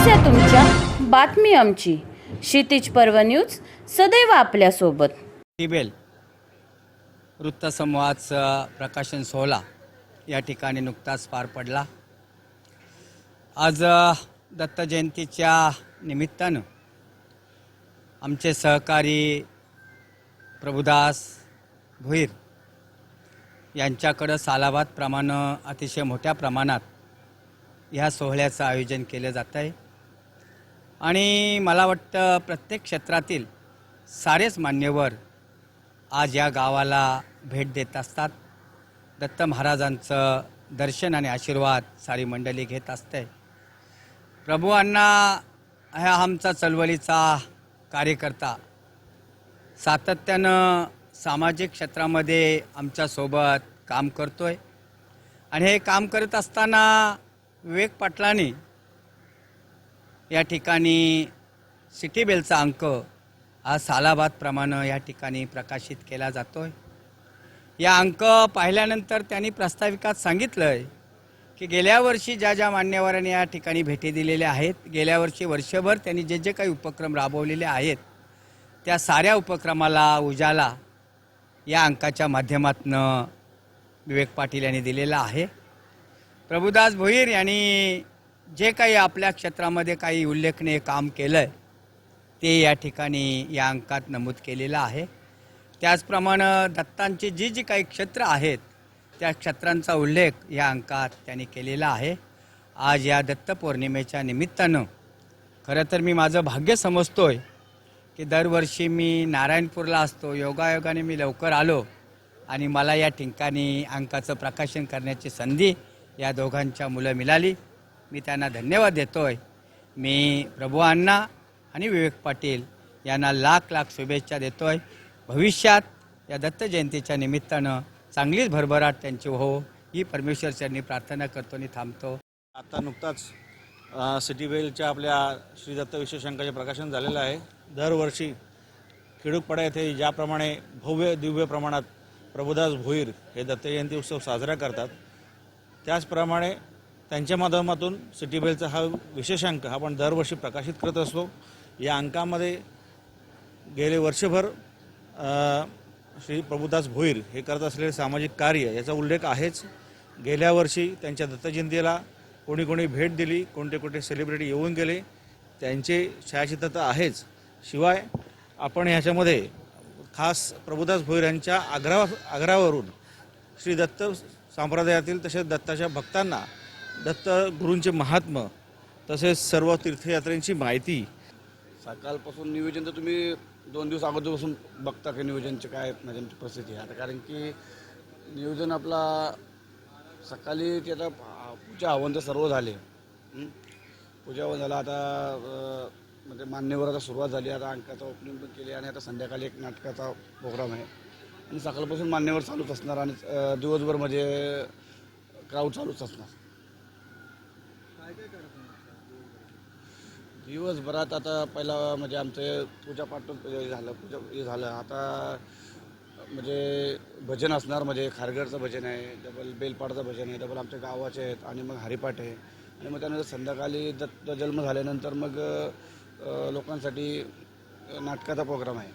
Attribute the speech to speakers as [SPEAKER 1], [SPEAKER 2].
[SPEAKER 1] समस्या तुमच्या बातमी आमची. क्षितिज पर्व न्यूज सदैव आपल्यासोबत.
[SPEAKER 2] टिबेल वृत्तसमूहाचं प्रकाशन सोहळा या ठिकाणी नुकताच पार पडला. आज दत्त जयंतीच्या निमित्तानं आमचे सहकारी प्रभुदास भुईर यांच्याकडं सालाबादप्रमाणे अतिशय मोठ्या प्रमाणात ह्या सोहळ्याचं आयोजन केलं जात आहे आणि मला वाटतं प्रत्येक क्षेत्रातील सारेच मान्यवर आज या गावाला भेट देत असतात. दत्त महाराजांचं दर्शन आणि आशीर्वाद सारी मंडळी घेत असते. प्रभू ह्या आमचा चळवळीचा कार्यकर्ता. सातत्यानं सामाजिक क्षेत्रामध्ये आमच्यासोबत काम करतो आहे आणि हे काम करत असताना विवेक पाटलांनी या ठिकाणी सिटी बेलचा अंक हा सालाबादप्रमाणे या ठिकाणी प्रकाशित केला जातो आहे या अंक पाहिल्यानंतर त्यांनी प्रास्ताविकात सांगितलं आहे की गेल्या वर्षी ज्या ज्या मान्यवरांनी या ठिकाणी भेटी दिलेल्या आहेत गेल्या वर्षी वर्षभर त्यांनी जे जे काही उपक्रम राबवलेले आहेत त्या साऱ्या उपक्रमाला उजाला या अंकाच्या माध्यमातून विवेक पाटील यांनी दिलेला आहे. प्रभुदास भोईर यांनी जे काही आपल्या क्षेत्रामध्ये काही उल्लेखनीय काम केलं आहे ते या ठिकाणी या अंकात नमूद केलेलं आहे. त्याचप्रमाणे दत्तांची जी जी काही क्षेत्र आहेत त्या क्षेत्रांचा उल्लेख या अंकात त्यांनी केलेला आहे. आज या दत्त पौर्णिमेच्या निमित्तानं खरं तर मी माझं भाग्य समजतो आहे की दरवर्षी मी नारायणपूरला असतो योगायोगाने मी लवकर आलो आणि मला या ठिकाणी अंकाचं प्रकाशन करण्याची संधी या दोघांच्या मुलं मिळाली. मी त्यांना धन्यवाद देतोय. मी प्रभू अण्णा आणि विवेक पाटील यांना लाख लाख शुभेच्छा देतोय. भविष्यात या दत्त जयंतीच्या निमित्तानं चांगलीच भरभराट त्यांची हो ही परमेश्वर चरणी प्रार्थना करतो आणि थांबतो.
[SPEAKER 3] आता नुकताच सिटी वेलच्या आपल्या श्री दत्त विश्वशंकाचे प्रकाशन झालेलं आहे. दरवर्षी खेडूकपाडा येथे ज्याप्रमाणे भव्य दिव्य प्रमाणात प्रभुदास भोईर हे दत्त जयंती उत्सव साजरा करतात त्याचप्रमाणे त्यांच्या माध्यमातून सिटी बेलचा हा विशेषांक हा आपण दरवर्षी प्रकाशित करत असतो. या अंकामध्ये गेले वर्षभर श्री प्रभुदास भोईर हे करत असलेले सामाजिक कार्य याचा उल्लेख आहेच. गेल्या वर्षी त्यांच्या दत्तजयंतीला कोणी कोणी भेट दिली कोणते कोणते सेलिब्रिटी येऊन गेले त्यांचे छायाचित्र तर आहेच. शिवाय आपण ह्याच्यामध्ये खास प्रभुदास भोईर यांच्या आग्रा आग्रहावरून श्री दत्त संप्रदायातील तसेच दत्ताच्या भक्तांना दत्त गुरूंचे महात्म तसेच सर्व तीर्थयात्रेंची माहिती.
[SPEAKER 4] सकाळपासून नियोजन तर तुम्ही दोन दिवस अगोदरपासून बघता का नियोजनचे काय म्हणजे परिस्थिती आहे. आता कारण की नियोजन आपला सकाळी ते आता पूजा आव्हान तर सर्व झाले. पूजा आव्हान झालं आता म्हणजे मान्यवर आता सुरुवात झाली आता अंकाचा ओपनिंग पण केली आणि आता संध्याकाळी एक नाटकाचा प्रोग्राम आहे. आणि सकाळपासून मान्यवर चालूच असणार आणि दिवसभर म्हणजे क्राऊड चालूच असणार. दिवसभरात आता पहिला म्हणजे आमचं पूजापाठ हे झालं पूजा हे झालं. आता म्हणजे भजन असणार म्हणजे खारघरचं भजन आहे डबल बेलपाडचं भजन आहे डबल आमच्या गावाचे आहेत आणि मग हरिपाठ आहे. आणि मग त्यानंतर संध्याकाळी दत्त जन्म झाल्यानंतर मग लोकांसाठी नाटकाचा प्रोग्राम आहे.